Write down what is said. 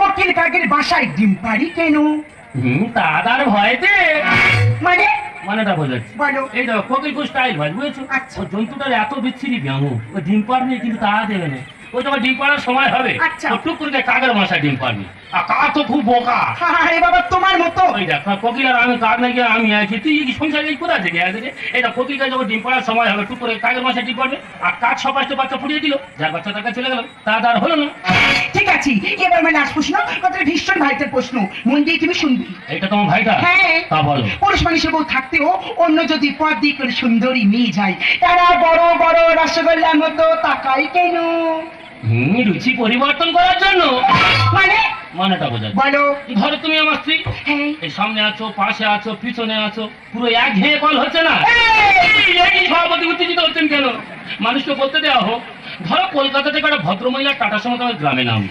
কোকিল কাকের বাসায় ডিম পারি কেন? দাদার ভয়তে। মানে? মানেটা বোঝাচ্ছি। এই দেখো কোকিল কুশ স্টাইল ভাই বুঝেছ? আচ্ছা। ও জন্তুটার এত বিচ্ছিরি ব্যাঙ ও ডিম পারবে কিন্তু তা দেবে না। ও ডিম পাড়ার সময় হবে আচ্ছা। ও টুক করে কাকের মাসা ডিম পারবে আর কা তো খুব বোকা। বাবা তোমার ওই দেখ কোকিল আমি কাক নাকি আমি আছি? তুই কি সংসারে এই কোথা থেকে এটা কোকিলটা যখন ডিম পাড়ার সময় হবে টুক করে কাকের মাসা ডিম পারবে আর কাক সব বাচ্চা ফুটিয়ে দিল। যার বাচ্চা টাকা চলে গেল তা আর হলো না। ঠিক আছে। এবার মানে লাস্ট প্রশ্ন কথাটা ভীষণ ভাইটার প্রশ্ন। মন দিয়ে তুমি শুনবি। এটা তোমার ভাইটা? হ্যাঁ। তা বলো। পুরুষ মানুষের বউ থাকতেও অন্য যদি পথ দিয়ে করে সুন্দরী মেয়ে যায় তারা বড় বড় রসগোল্লার মতো তাকাই কেন? হুম রুচি পরিবর্তন করার জন্য। মানেটা বোঝা বলো। ধরো তুমি আমার স্ত্রী। হ্যাঁ। এই সামনে আছো পাশে আছো পিছনে আছো পুরো এক ঘেয়ে কল হচ্ছে না? এই সভাপতি উত্তেজিত হচ্ছেন কেন? মানুষকে বলতে দেওয়া হোক ধরো কলকাতা থেকে একটা ভদ্রমহিলা টাটা সময় গ্রামে নাম